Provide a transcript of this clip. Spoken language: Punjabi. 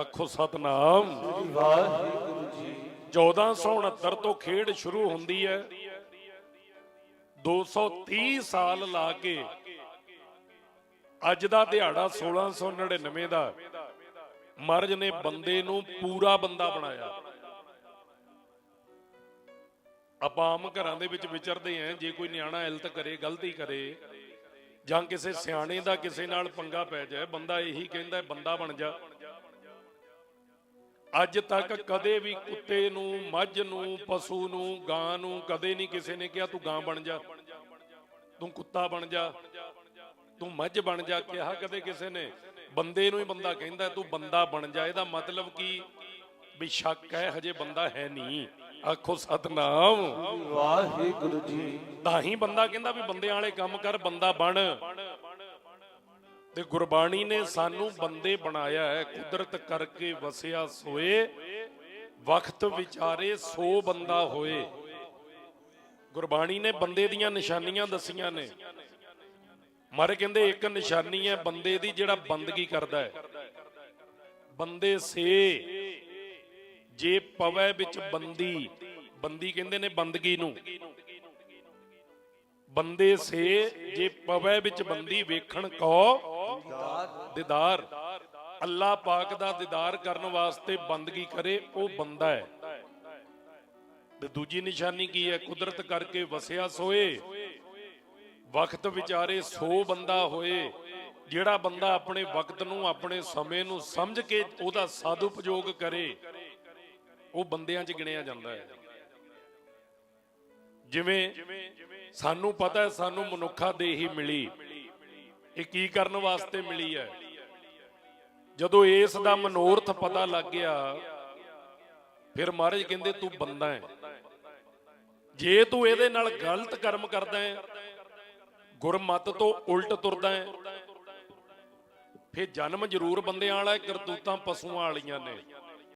ਆਖੋ ਸਤਨਾਮ। ਵਾਹਿਗੁਰੂ ਜੀ 1469 ਤੋਂ ਖੇਡ ਸ਼ੁਰੂ ਹੁੰਦੀ ਹੈ। 230 ਸਾਲ ਲਾ ਕੇ ਅੱਜ ਦਾ ਦਿਹਾੜਾ 1699 ਦਾ। ਮਹਾਰਾਜ ਨੇ ਬੰਦੇ ਨੂੰ ਪੂਰਾ ਬੰਦਾ ਬਣਾਇਆ। ਆਪਾਂ ਆਮ ਘਰਾਂ ਦੇ ਵਿੱਚ ਵਿਚਰਦੇ ਆਂ ਜੇ ਕੋਈ ਨਿਆਣਾ ਇਲਤ ਕਰੇ, ਗਲਤੀ ਕਰੇ, ਜਾਂ ਕਿਸੇ ਸਿਆਣੇ ਦਾ ਕਿਸੇ ਨਾਲ ਪੰਗਾ ਪੈ ਜਾਏ, ਬੰਦਾ ਇਹੀ ਕਹਿੰਦਾ ਬੰਦਾ ਬਣ ਜਾ। ਅੱਜ ਤੱਕ ਕਦੇ ਵੀ ਕੁੱਤੇ ਨੂੰ ਮੱਝ ਨੂੰ ਪਸ਼ੂ ਨੂੰ ਗਾਂ ਨੂੰ ਕਦੇ ਨਹੀਂ ਕਿਸੇ ਨੇ ਕਿਹਾ ਤੂੰ ਗਾਂ ਬਣ ਜਾ ਤੂੰ ਕੁੱਤਾ ਬਣ ਜਾ ਤੂੰ ਮੱਝ ਬਣ ਜਾ ਕਿਹਾ ਕਦੇ ਕਿਸੇ ਨੇ। ਬੰਦੇ ਨੂੰ ਹੀ ਬੰਦਾ ਕਹਿੰਦਾ ਤੂੰ ਬੰਦਾ ਬਣ ਜਾ। ਇਹਦਾ ਮਤਲਬ ਕੀ? ਵੀ ਸ਼ੱਕ ਹੈ ਹਜੇ ਬੰਦਾ ਹੈ ਨਹੀਂ। ਆਖੋ ਸਤਨਾਮ। ਵਾਹਿਗੁਰੂ ਜੀ। ਤਾਂ ਹੀ ਬੰਦਾ ਕਹਿੰਦਾ ਵੀ ਬੰਦਿਆਂ ਵਾਲੇ ਕੰਮ ਕਰ ਬੰਦਾ ਬਣ। ਤੇ ਗੁਰਬਾਣੀ ਨੇ ਸਾਨੂੰ ਬੰਦੇ ਬਣਾਇਆ ਹੈ, ਕੁਦਰਤ ਕਰਕੇ ਵਸਿਆ ਸੋਏ, ਵਕਤ ਵਿਚਾਰੇ ਸੋ ਬੰਦਾ ਹੋਏ। ਗੁਰਬਾਣੀ ਨੇ ਬੰਦੇ ਦੀਆਂ ਨਿਸ਼ਾਨੀਆਂ ਦੱਸੀਆਂ ਨੇ। ਮਾਰੇ ਕਹਿੰਦੇ ਇੱਕ ਨਿਸ਼ਾਨੀ ਹੈ ਬੰਦੇ ਦੀ ਜਿਹੜਾ ਬੰਦਗੀ ਕਰਦਾ ਹੈ। ਬੰਦੇ ਸੇ, ਜੇ ਪਵੈ ਵਿੱਚ ਬੰਦੀ ਬੰਦੀ ਕਹਿੰਦੇ ਨੇ ਬੰਦਗੀ ਨੂੰ। ਬੰਦੇ ਸੇ, ਜੇ ਪਵੈ ਵਿੱਚ ਬੰਦੀ ਵੇਖਣ ਕੋ ਦੀਦਾਰ ਅੱਲਾ ਪਾਕ ਦਾ ਦੀਦਾਰ ਕਰਨ ਵਾਸਤੇ ਬੰਦਗੀ ਕਰੇ, ਉਹ ਬੰਦਾ ਹੈ। ਤੇ ਦੂਜੀ ਨਿਸ਼ਾਨੀ ਕੀ ਹੈ? ਕੁਦਰਤ ਕਰਕੇ ਵਸਿਆ ਸੋਏ। ਵਕਤ ਵਿਚਾਰੇ ਸੋ ਬੰਦਾ ਹੋਏ। ਜਿਹੜਾ ਬੰਦਾ ਆਪਣੇ ਵਕਤ ਨੂੰ, ਆਪਣੇ ਸਮੇਂ ਨੂੰ ਸਮਝ ਕੇ ਉਹਦਾ ਸਦਉਪਯੋਗ ਕਰੇ, ਉਹ ਬੰਦਿਆਂ 'ਚ ਗਿਣਿਆ ਜਾਂਦਾ ਹੈ। ਜਿਵੇਂ ਸਾਨੂੰ ਪਤਾ ਹੈ, ਸਾਨੂੰ ਮਨੁੱਖਾ ਦੇਹੀ ਮਿਲੀ। ਇਹ ਕੀ ਕਰਨ ਵਾਸਤੇ ਮਿਲੀ ਹੈ? ਜਦੋਂ ਇਸ ਦਾ ਮਨੋਰਥ ਪਤਾ ਲੱਗ ਗਿਆ, ਫਿਰ ਮਹਾਰਾਜ ਕਹਿੰਦੇ, ਤੂੰ ਬੰਦਾ ਹੈ। ਜੇ ਤੂੰ ਇਹਦੇ ਨਾਲ ਗਲਤ ਕਰਮ ਕਰਦਾ ਹੈ, ਗੁਰਮਤ ਤੋਂ ਉਲਟ ਤੁਰਦਾ ਹੈ, ਫਿਰ ਜਨਮ ਜ਼ਰੂਰ ਬੰਦਿਆਂ ਵਾਲਾ ਕਰਤੂਤਾਂ ਪਸ਼ੂਆਂ ਵਾਲੀਆਂ ਨੇ।